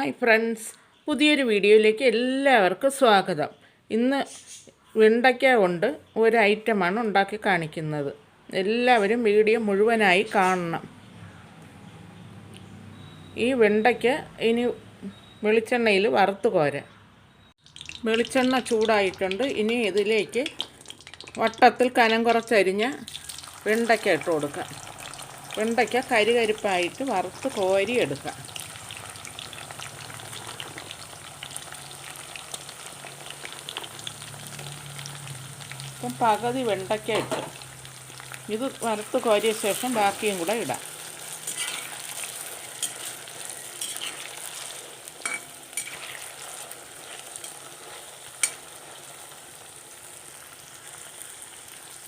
Hi friends. പുതിയൊരു വീഡിയോയിലേക്ക് എല്ലാവർക്കും സ്വാഗതം. ഇന്ന് വെണ്ടയ്ക്ക കൊണ്ട് ഒരു ഐറ്റമാണ് ഉണ്ടാക്കി കാണിക്കുന്നത്. എല്ലാവരും വീഡിയോ മുഴുവനായി കാണണം. ഈ വെണ്ടയ്ക്ക ഇനി വെളിച്ചെണ്ണയിൽ വറുത്ത് കോര. വെളിച്ചെണ്ണ ചൂടായിട്ടുണ്ട്. ഇനി ഇതിലേക്ക് വട്ടത്തിൽ കനം കുറച്ചരിഞ്ഞ വെണ്ടയ്ക്ക ഇട്ട് കൊടുക്കാം. വെണ്ടയ്ക്ക കരികരിപ്പായിട്ട് വറുത്ത് കോരി എടുക്കാം ഇപ്പം പകുതി വെണ്ടയ്ക്ക ഇട്ട് ഇത് വറുത്ത് കോരിയ ശേഷം ബാക്കിയും കൂടെ ഇടാം.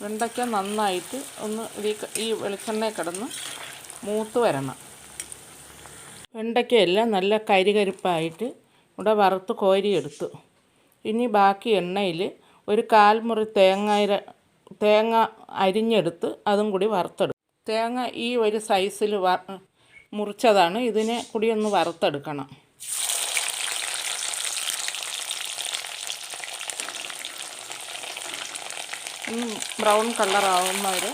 വെണ്ടയ്ക്ക നന്നായിട്ട് ഒന്ന് ഈ വെളിച്ചെണ്ണ കിടന്ന് മൂത്ത് വരണം. വെണ്ടയ്ക്കയെല്ലാം നല്ല കരികരിപ്പായിട്ട് ഇവിടെ വറുത്ത് കോരിയെടുത്തു. ഇനി ബാക്കി എണ്ണയിൽ ഒരു കാൽമുറി തേങ്ങ തേങ്ങ അരിഞ്ഞെടുത്ത് അതും കൂടി വറുത്തെടുക്കും. തേങ്ങ ഈ ഒരു സൈസിൽ വ മുറിച്ചതാണ്. ഇതിനെ കൂടി ഒന്ന് വറുത്തെടുക്കണം. ബ്രൗൺ കളറാവുന്നവർ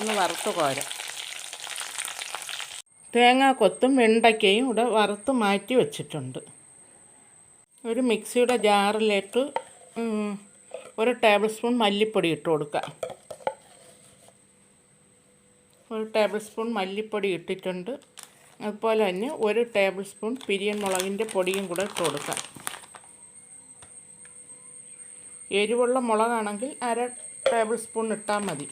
ഒന്ന് വറുത്ത് കോരാം. തേങ്ങാ കൊത്തും വെണ്ടയ്ക്കയും ഇവിടെ വറുത്ത് മാറ്റി വച്ചിട്ടുണ്ട്. ഒരു മിക്സിയുടെ ജാറിലേക്ക് ഒരു ടേബിൾ സ്പൂൺ മല്ലിപ്പൊടി ഇട്ട് കൊടുക്കുക. ഒരു ടേബിൾ സ്പൂൺ മല്ലിപ്പൊടി ഇട്ടിട്ടുണ്ട്. അതുപോലെ തന്നെ ഒരു ടേബിൾ സ്പൂൺ പിരിയൻ മുളകിന്റെ പൊടിയും കൂടെ ഇട്ട് കൊടുക്കാം എരിവുള്ള മുളകാണെങ്കിൽ അര ടേബിൾ സ്പൂൺ ഇട്ടാൽ മതി.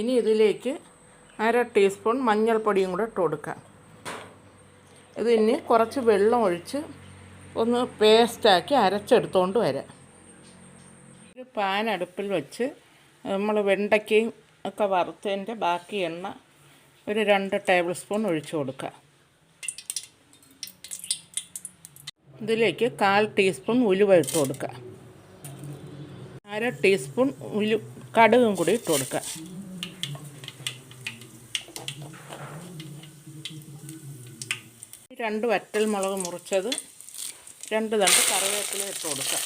ഇനി ഇതിലേക്ക് അര ടീസ്പൂൺ മഞ്ഞൾപ്പൊടിയും കൂടെ ഇട്ട് കൊടുക്കാം ഇത് ഇനി കുറച്ച് വെള്ളം ഒഴിച്ച് ഒന്ന് പേസ്റ്റാക്കി അരച്ചെടുത്തുകൊണ്ട് വരാം. ഒരു പാൻ അടുപ്പിൽ വെച്ച് നമ്മൾ വെണ്ടയ്ക്കയും ഒക്കെ വറുത്തതിന്റെ ബാക്കി എണ്ണ ഒരു രണ്ട് ടേബിൾ സ്പൂൺ ഒഴിച്ചു കൊടുക്കുക ഇതിലേക്ക് കാൽ ടീസ്പൂൺ ഉലുവ ഇട്ട് കൊടുക്കുക അര ടീസ്പൂൺ ഉലു കടുകും കൂടി ഇട്ട് കൊടുക്കുക രണ്ട് വറ്റൽ മുളക് മുറിച്ചത് രണ്ട് തണ്ട് കറിവേപ്പില ഇട്ട് കൊടുക്കാം.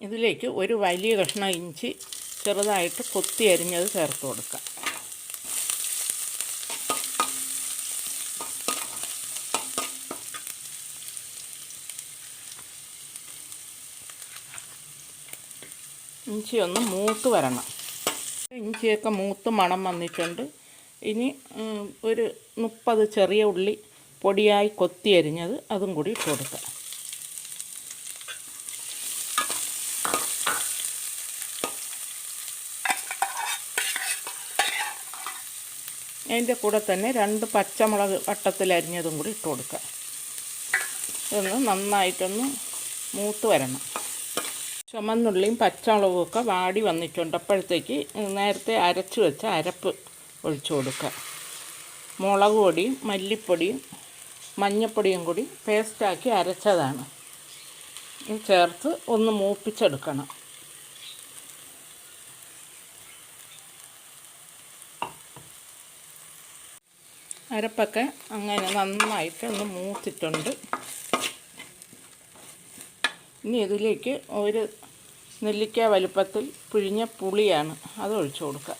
ഇതിലേക്ക് ഒരു വലിയ കഷ്ണം ഇഞ്ചി ചെറുതായിട്ട് കൊത്തി അരിഞ്ഞത് ചേർത്ത് കൊടുക്കുക ഇഞ്ചി ഒന്ന് മൂത്ത് വരണം. ഇഞ്ചിയൊക്കെ മൂത്ത് മണം വന്നിട്ടുണ്ട്. ഇനി ഒരു മുപ്പത് ചെറിയ ഉള്ളി പൊടിയായി കൊത്തി അരിഞ്ഞത് അതും കൂടി ഇട്ട് അതിന്റെ കൂടെ തന്നെ രണ്ട് പച്ചമുളക് വട്ടത്തിലരിഞ്ഞതും കൂടി ഇട്ട് കൊടുക്കുക ഇതൊന്ന് നന്നായിട്ടൊന്ന് മൂത്ത് വരണം. ചുമന്നുള്ളിയും പച്ചമുളകും ഒക്കെ വാടി വന്നിട്ടുണ്ട്. അപ്പോഴത്തേക്ക് നേരത്തെ അരച്ച് വെച്ച അരപ്പ് ഒഴിച്ചു കൊടുക്കുക. മുളക് പൊടിയും മല്ലിപ്പൊടിയും മഞ്ഞപ്പൊടിയും കൂടി പേസ്റ്റാക്കി അരച്ചതാണ്. ഇത് ചേർത്ത് ഒന്ന് മൂപ്പിച്ചെടുക്കണം. അരപ്പൊക്കെ അങ്ങനെ നന്നായിട്ട് ഒന്ന് മൂത്തിട്ടുണ്ട്. ഇനി ഇതിലേക്ക് ഒരു നെല്ലിക്ക വലുപ്പത്തിൽ പിഴിഞ്ഞ പുളിയാണ്. അത് ഒഴിച്ചു കൊടുക്കുക.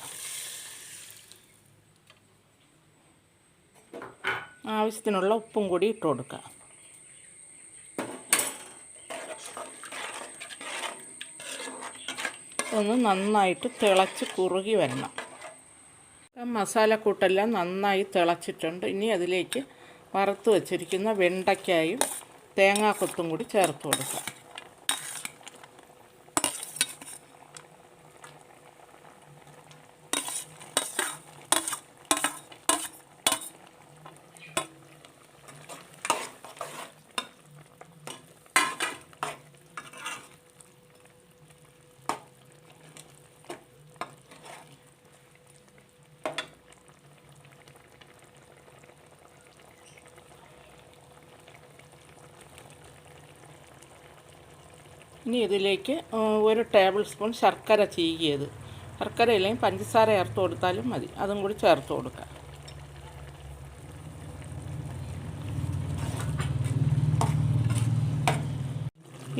ആവശ്യത്തിനുള്ള ഉപ്പും കൂടി ഇട്ട് കൊടുക്കുക. ഒന്ന് നന്നായിട്ട് തിളച്ച് കുറുകി വരണം. മസാലക്കൂട്ടെല്ലാം നന്നായി തിളച്ചിട്ടുണ്ട്. ഇനി അതിലേക്ക് വറുത്ത് വെച്ചിരിക്കുന്ന വെണ്ടയ്ക്കായും തേങ്ങാക്കൊത്തും കൂടി ചേർത്ത് കൊടുക്കാം ഇനി ഇതിലേക്ക് ഒരു ടേബിൾ സ്പൂൺ ശർക്കര ചീകിയത്. ശർക്കര ഇല്ലെങ്കിൽ പഞ്ചസാര ചേർത്ത് കൊടുത്താലും മതി. അതും കൂടി ചേർത്ത് കൊടുക്കാം.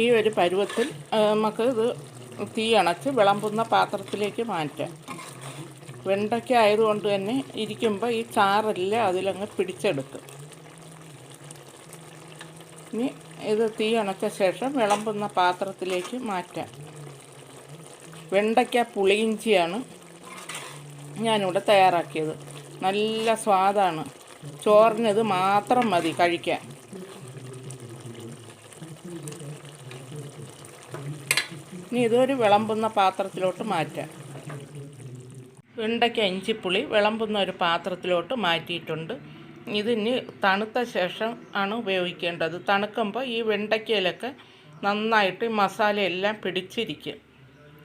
ഈ ഒരു പരുവത്തിൽ നമുക്ക് ഇത് തീ അണച്ച് വിളമ്പുന്ന പാത്രത്തിലേക്ക് മാറ്റാം. വെണ്ടയ്ക്ക ആയതുകൊണ്ട് തന്നെ ഇരിക്കുമ്പോൾ ഈ ചാറെല്ലാം അതിലങ്ങ് പിടിച്ചെടുക്കും. ഇനി ഇത് തീ അണച്ച ശേഷം വിളമ്പുന്ന പാത്രത്തിലേക്ക് മാറ്റാം. വെണ്ടയ്ക്ക പുളിയിഞ്ചിയാണ് ഞാനിവിടെ തയ്യാറാക്കിയത്. നല്ല സ്വാദാണ്. ചോറിനിത് മാത്രം മതി കഴിക്കാൻ. ഇനി ഇതൊരു വിളമ്പുന്ന പാത്രത്തിലോട്ട് മാറ്റാം. വെണ്ടയ്ക്ക ഇഞ്ചിപ്പുളി വിളമ്പുന്ന ഒരു പാത്രത്തിലോട്ട് മാറ്റിയിട്ടുണ്ട്. ഇതിന് തണുത്ത ശേഷം ആണ് ഉപയോഗിക്കേണ്ടത്. തണുക്കുമ്പോൾ ഈ വെണ്ടയ്ക്കയിലൊക്കെ നന്നായിട്ട് മസാലയെല്ലാം പിടിച്ചിരിക്കും.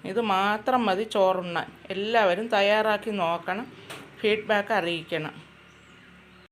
ഇത് മാത്രം മതി ചോറുണ്ണാൻ. എല്ലാവരും തയ്യാറാക്കി നോക്കണം. ഫീഡ്ബാക്ക് അറിയിക്കണം.